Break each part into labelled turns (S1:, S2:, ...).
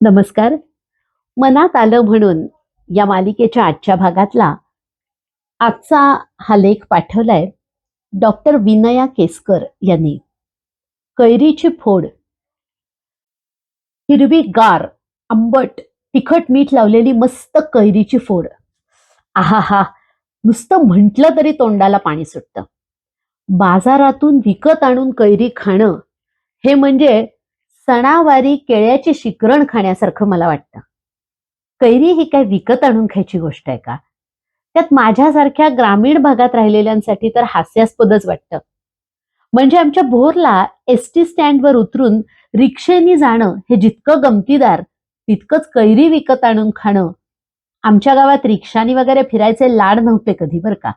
S1: नमस्कार. मनात आलं म्हणून या मालिकेच्या आजच्या भागातला आजचा हा लेख पाठवलाय डॉक्टर विनया केसकर यांनी. कैरीची फोड हिरवी गार आंबट तिखट मीठ लावलेली मस्त कैरीची फोड. आहा हा नुसतं म्हटलं तरी तोंडाला पाणी सुटतं. बाजारातून विकत आणून कैरी खाणं हे म्हणजे सणावारी केळ्याची शिकरण खाण्यासारखं मला वाटतं. कैरी ही काय विकत आणून खायची गोष्ट आहे का? त्यात माझ्यासारख्या ग्रामीण भागात राहिलेल्यांसाठी तर हास्यास्पदच वाटतं. म्हणजे आमच्या भोरला एस टी स्टँडवर उतरून रिक्षेनी जाणं हे जितकं गमतीदार तितकंच कैरी विकत आणून खाणं. आमच्या गावात रिक्षानी वगैरे फिरायचे लाड नव्हते कधी बरं का.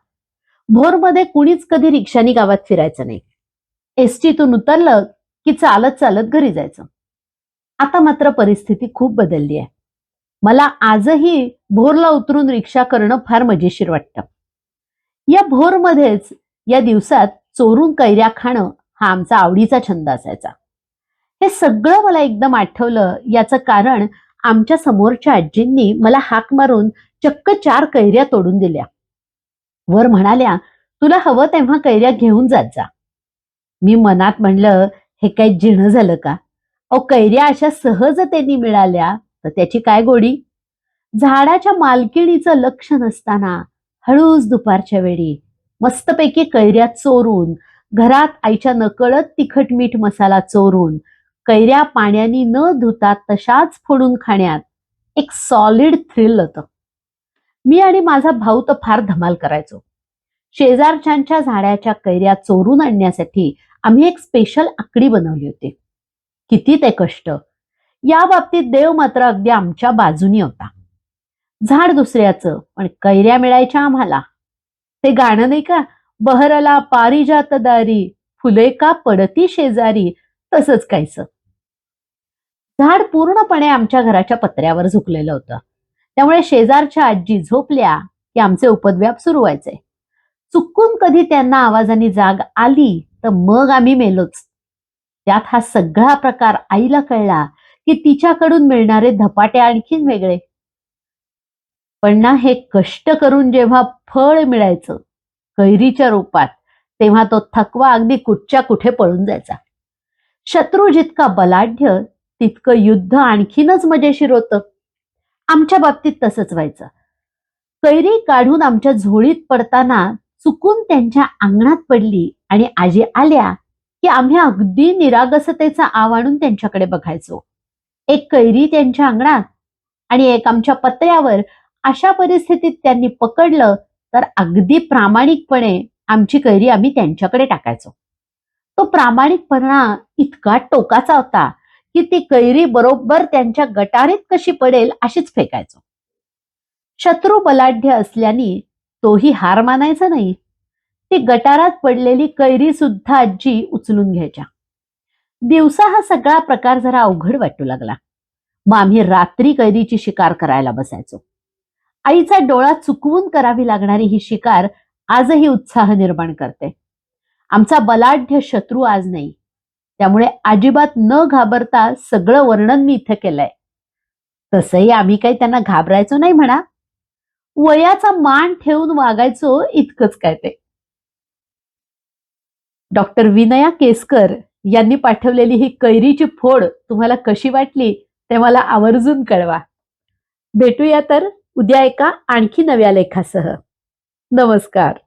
S1: भोरमध्ये कुणीच कधी रिक्षानी गावात फिरायचं नाही. एसटीतून उतरलं की चालत चालत घरी जायचं. आता मात्र परिस्थिती खूप बदलली आहे. मला आजही भोरला उतरून रिक्षा करणं फार मजेशीर वाटतं. या भोरमध्येच या दिवसात चोरून कैऱ्या खाणं हा आमचा आवडीचा छंद असायचा. हे सगळं मला एकदम आठवलं याचं कारण आमच्या समोरच्या आजींनी मला हाक मारून चक्क चार कैऱ्या तोडून दिल्या. वर म्हणाल्या तुला हवं तेव्हा कैऱ्या घेऊन जात जा. मी मनात म्हणलं हे काय जिणं झालं का? अहो कैऱ्या अशा सहजतेने मिळाल्या तर त्याची काय गोडी? झाडाच्या मालकिणीचं लक्ष नसताना हळूच दुपारच्या वेळी मस्तपैकी कैऱ्या चोरून घरात आईच्या नकळत तिखट मीठ मसाला चोरून कैऱ्या पाण्याने न धुता तशाच फोडून खाण्यात एक सॉलिड थ्रिल होतं. मी आणि माझा भाऊ तर फार धमाल करायचो. शेजारच्यांच्या झाडाच्या कैऱ्या चोरून आणण्यासाठी आम्ही एक स्पेशल आकडी बनवली होती. किती ते कष्ट. या बाबतीत देव मात्र अगदी आमच्या बाजूनी होता. झाड दुसऱ्याचं पण कैऱ्या मिळायच्या आम्हाला. ते गाणं नाही का? बहरला पारिजात दारी फुले का पडती शेजारी तसंच कायचं झाड पूर्णपणे आमच्या घराच्या पत्र्यावर झुकलेलं होतं. त्यामुळे शेजारच्या आजी झोपल्या की आमचे उपद्व्याप सुरू व्हायचे. चुकून कधी त्यांना आवाजाने जाग आली तर मग आम्ही मेलोच. त्यात हा सगळा प्रकार आईला कळला की तिच्याकडून मिळणारे धपाटे आणखीन वेगळे. पण ना हे कष्ट करून जेव्हा फळ मिळायचं कैरीच्या रूपात तेव्हा तो थकवा अगदी कुठच्या कुठे पळून जायचा. शत्रू जितका बलाढ्य तितकं युद्ध आणखीनच मजेशीर होतं. आमच्या बाबतीत तसंच व्हायचं. कैरी काढून आमच्या झोळीत पडताना चुकून त्यांच्या अंगणात पडली आणि आजी आल्या की आम्ही अगदी निरागसतेचा आव आणून त्यांच्याकडे बघायचो. एक कैरी त्यांच्या अंगणात आणि एक आमच्या पत्र्यावर अशा परिस्थितीत त्यांनी पकडलं तर अगदी प्रामाणिकपणे आमची कैरी आम्ही त्यांच्याकडे टाकायचो. तो प्रामाणिकपणा इतका टोकाचा होता की ती कैरी बरोबर त्यांच्या गटारीत कशी पडेल अशीच फेकायचो. शत्रू बलाढ्य असल्याने तोही हार मानायचा नाही. ती गटारात पडलेली कैरी सुद्धा आजी उचलून घ्यायच्या. दिवसा हा सगळा प्रकार जरा अवघड वाटू लागला. मग आम्ही रात्री कैरीची शिकार करायला बसायचो. आईचा डोळा चुकवून करावी लागणारी ही शिकार आजही उत्साह निर्माण करते. आमचा बलाढ्य शत्रू आज नाही. त्यामुळे अजिबात न घाबरता सगळं वर्णन मी इथं केलंय. तसंही आम्ही काही त्यांना घाबरायचो नाही म्हणा. वयाचा मान ठेवून वागायचो इतकंच काय ते. डॉक्टर विनया केसकर यांनी पाठवलेली ही कैरीची फोड तुम्हाला कशी वाटली ते मला आवर्जून कळवा. भेटूया तर उद्या एका आणखी नव्या लेखासह. नमस्कार.